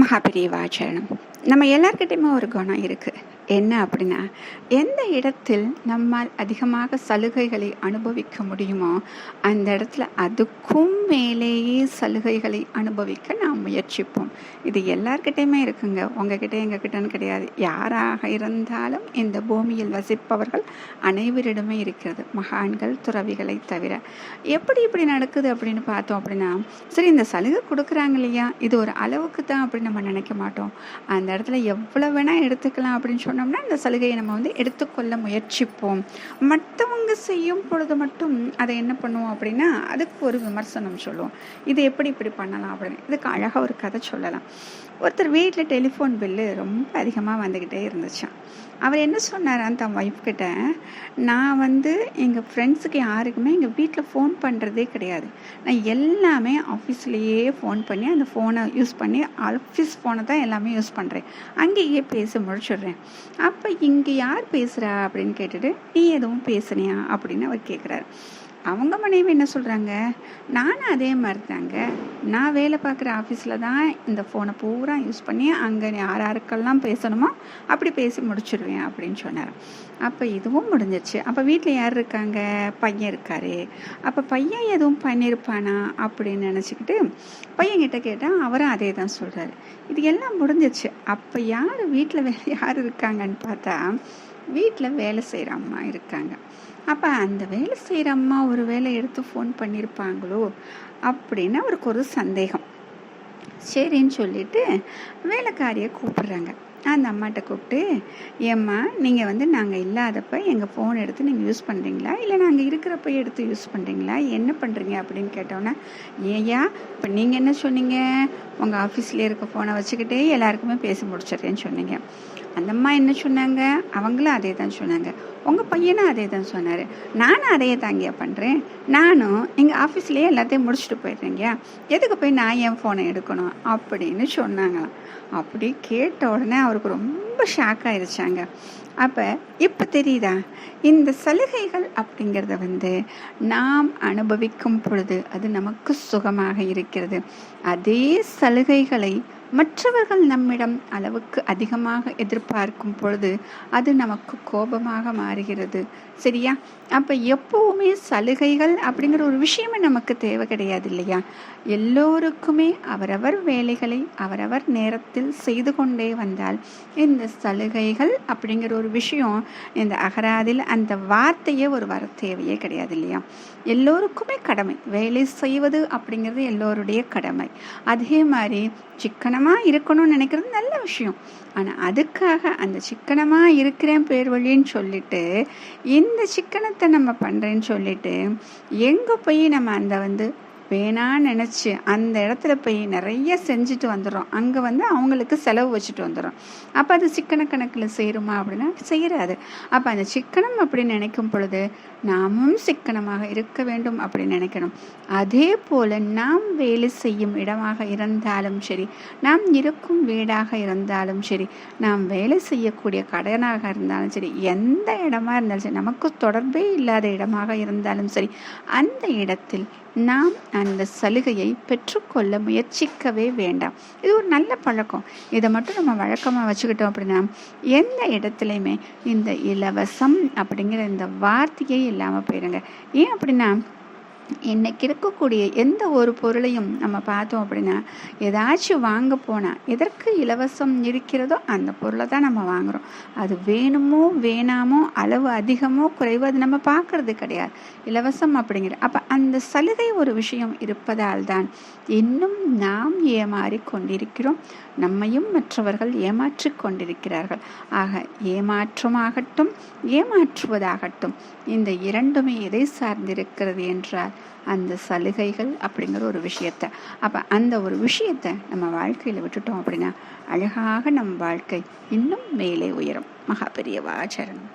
மகாபிரிவாச்சரணம் நம்ம எல்லார்கிட்டையுமே ஒரு குணம் இருக்குது என்ன அப்படின்னா எந்த இடத்தில் நம்மால் அதிகமாக சலுகைகளை அனுபவிக்க முடியுமோ அந்த இடத்துல அதுக்கும் மேலேயே சலுகைகளை அனுபவிக்க நாம் முயற்சிப்போம். இது எல்லார்கிட்டையுமே இருக்குங்க. உங்ககிட்ட எங்ககிட்டன்னு கிடையாது. யாராக இருந்தாலும் இந்த பூமியில் வசிப்பவர்கள் அனைவரிடமே இருக்கிறது. மகான்கள் துறவிகளை தவிர. எப்படி இப்படி நடக்குது அப்படின்னு பார்த்தோம் அப்படின்னா சரி இந்த சலுகை கொடுக்குறாங்க இல்லையா? இது ஒரு அளவுக்கு தான் அப்படின்னு நம்ம நினைக்க மாட்டோம். அந்த இடத்துல எவ்வளோ வேணால் எடுத்துக்கலாம் அப்படின்னு சொன்னால் சொன்னோம்னா இந்த சலுகையை நம்ம வந்து எடுத்துக்கொள்ள முயற்சிப்போம். மற்றவங்க செய்யும் பொழுது மட்டும் அதை என்ன பண்ணுவோம் அப்படின்னா அதுக்கு ஒரு விமர்சனம் சொல்லுவோம். இது எப்படி இப்படி பண்ணலாம் அப்படின்னு. இதுக்கு அழகாக ஒரு கதை சொல்லலாம். ஒருத்தர் வீட்டில் டெலிஃபோன் பில்லு ரொம்ப அதிகமாக வந்துக்கிட்டே இருந்துச்சான் அவர் என்ன சொன்னாரான் தன் ஒய்ஃப் கிட்ட? நான் வந்து எங்கள் ஃப்ரெண்ட்ஸுக்கு யாருக்குமே எங்கள் வீட்டில் ஃபோன் பண்ணுறதே கிடையாது. நான் எல்லாமே ஆஃபீஸ்லேயே ஃபோன் பண்ணி அந்த ஃபோனை யூஸ் பண்ணி ஆஃபீஸ் ஃபோனை தான் எல்லாமே யூஸ் பண்ணுறேன் அங்கேயே பேச முடிச்சிடுறேன். அப்போ இங்கே யார் பேசுகிறா அப்படின்னு கேட்டுட்டு நீ எதுவும் பேசுனியா? அப்படின்னு அவர் கேட்குறாரு அவங்க மனைவி என்ன சொல்கிறாங்க நானும் அதே மாதிரி தாங்க நான் வேலை பார்க்குற ஆஃபீஸில் தான் இந்த ஃபோனை பூரா யூஸ் பண்ணி அங்கே யார் யாருக்கெல்லாம் பேசணுமோ அப்படி பேசி முடிச்சிடுவேன் அப்படின்னு சொன்னார். அப்போ இதுவும் முடிஞ்சிருச்சு அப்போ வீட்டில் யார் இருக்காங்க? பையன் இருக்காரு. அப்போ பையன் எதுவும் பண்ணியிருப்பானா அப்படின்னு நினச்சிக்கிட்டு பையன்கிட்ட கேட்டால் அவரும் அதே தான் சொல்கிறாரு இது எல்லாம் முடிஞ்சிருச்சு அப்போ யார் வீட்டில் வேறு யார் இருக்காங்கன்னு பார்த்தா வீட்டில் வேலை செய்கிற அம்மா இருக்காங்க. அப்போ அந்த வேலை செய்கிற அம்மா ஒரு வேலை எடுத்து ஃபோன் பண்ணியிருப்பாங்களோ அப்படின்னு அவருக்கு ஒரு சந்தேகம். சரின்னு சொல்லிட்டு வேலைக்காரியை கூப்பிடுறாங்க. அந்த அம்மாட்ட கூப்பிட்டு ஏம்மா நீங்கள் வந்து நாங்கள் இல்லாதப்ப எங்கள் ஃபோன் எடுத்து நீங்கள் யூஸ் பண்ணுறீங்களா இல்லை நாங்கள் இருக்கிறப்ப எடுத்து யூஸ் பண்ணுறீங்களா என்ன பண்ணுறீங்க அப்படின்னு கேட்டோன்னே ஏயா இப்போ நீங்கள் என்ன சொன்னீங்க? உங்கள் ஆஃபீஸ்லேயே இருக்க ஃபோனை வச்சுக்கிட்டே எல்லாருக்குமே பேசி முடிச்சிடுறேன்னு சொன்னீங்க. அந்த அம்மா என்ன சொன்னாங்க? அவங்களும் அதே தான் சொன்னாங்க. உங்கள் பையனும் அதே தான் சொன்னார். நானும் அதையே தாங்கியா பண்ணுறேன் நானும் எங்கள் ஆஃபீஸ்லேயே எல்லாத்தையும் முடிச்சுட்டு போயிடுறேங்க எதுக்கு போய் நான் என் ஃபோனை எடுக்கணும்? அப்படின்னு சொன்னாங்களாம். அப்படி கேட்ட உடனே அவருக்கு ரொம்ப ஷாக் ஆயிடுச்சாங்க அப்போ இப்போ தெரியுதா? இந்த சலுகைகள் அப்படிங்கிறத வந்து நாம் அனுபவிக்கும் பொழுது அது நமக்கு சுகமாக இருக்கிறது. அதே சலுகைகளை மற்றவர்கள் நம்மிடம் அளவுக்கு அதிகமாக எதிர்பார்க்கும் பொழுது அது நமக்கு கோபமாக மாறுகிறது. சரியா? அப்போ எப்போவுமே சலுகைகள் அப்படிங்கிற ஒரு விஷயமே நமக்கு தேவை கிடையாது இல்லையா? எல்லோருக்குமே அவரவர் வேலைகளை அவரவர் நேரத்தில் செய்து கொண்டே வந்தால் இந்த சலுகைகள் அப்படிங்கிற ஒரு விஷயம் இந்த அகராதில் அந்த வார்த்தையே ஒரு வர தேவையே கிடையாது இல்லையா? எல்லோருக்குமே கடமை. வேலை செய்வது அப்படிங்கிறது எல்லோருடைய கடமை. அதே மாதிரி சிக்கனமாக இருக்கணும்னு நினைக்கிறது நல்ல விஷயம். ஆனால் அதுக்காக அந்த சிக்கனமாக இருக்கிறேன் பேர் வழின்னு சொல்லிட்டு இந்த சிக்கனத்தை நம்ம பண்ணுறேன்னு சொல்லிட்டு எங்கே போய் நம்ம அந்த வந்து வேணான்னு நினச்சி அந்த இடத்துல போய் நிறைய செஞ்சுட்டு வந்துடும் அங்கே வந்து அவங்களுக்கு செலவு வச்சுட்டு வந்துடும் அப்போ அது சிக்கன கணக்கில் செய்கிறோமா அப்படின்னா செய்கிறாது அப்போ அந்த சிக்கனம் அப்படின்னு நினைக்கும் பொழுது நாமும் சிக்கனமாக இருக்க வேண்டும் அப்படின்னு நினைக்கணும். அதே போல் நாம் வேலை செய்யும் இடமாக இருந்தாலும் சரி நாம் இருக்கும் வீடாக இருந்தாலும் சரி நாம் வேலை செய்யக்கூடிய கடனாக இருந்தாலும் சரி எந்த இடமா இருந்தாலும் சரி நமக்கு தொடர்பே இல்லாத இடமாக இருந்தாலும் சரி அந்த இடத்தில் நாம் அந்த சலுகையை பெற்றுக்கொள்ள முயற்சிக்கவே வேண்டாம். இது ஒரு நல்ல பழக்கம். இதை மட்டும் நம்ம வழக்கமாக வச்சுக்கிட்டோம் அப்படின்னா எந்த இடத்துலையுமே இந்த இலவசம் அப்படிங்கிற இந்த வார்த்தையே இல்லாமல் போயிடுங்க ஏன் அப்படின்னா இன்னைக்கு இருக்கக்கூடிய எந்த ஒரு பொருளையும் நம்ம பார்த்தோம் அப்படின்னா ஏதாச்சும் வாங்க போனால் எதற்கு இலவசம் இருக்கிறதோ அந்த பொருளை தான் நம்ம வாங்குகிறோம் அது வேணுமோ வேணாமோ அளவு அதிகமோ குறைவோ அது நம்ம பார்க்கறது கிடையாது. இலவசம் அப்படிங்கிற அப்போ அந்த சலுகை ஒரு விஷயம் இருப்பதால் தான் இன்னும் நாம் ஏமாறி கொண்டிருக்கிறோம். நம்மையும் மற்றவர்கள் ஏமாற்றி கொண்டிருக்கிறார்கள். ஆக ஏமாற்றமாகட்டும் ஏமாற்றுவதாகட்டும் இந்த இரண்டுமே எதை சார்ந்திருக்கிறது என்றால் அந்த சலுகைகள் அப்படிங்கிற ஒரு விஷயத்த. அப்போ அந்த ஒரு விஷயத்தை நம்ம வாழ்க்கையில் விட்டுட்டோம் அப்படின்னா அழகாக நம் வாழ்க்கை இன்னும் மேலே உயரும். மகாபெரியவாச்சரணம்